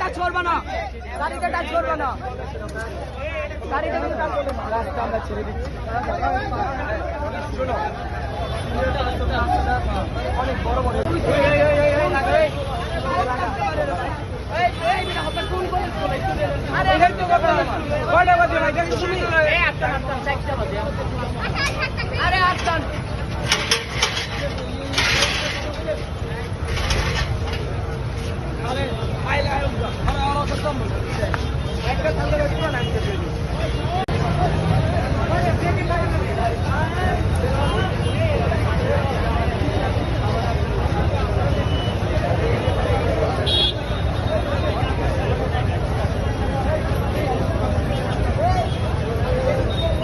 touch করবে না গাড়িতে টাচ করবে না গাড়িতে কিন্তু টাচ করবে না রাস্তা আমরা ছেড়ে দিচ্ছি অনেক বড় বড় একটা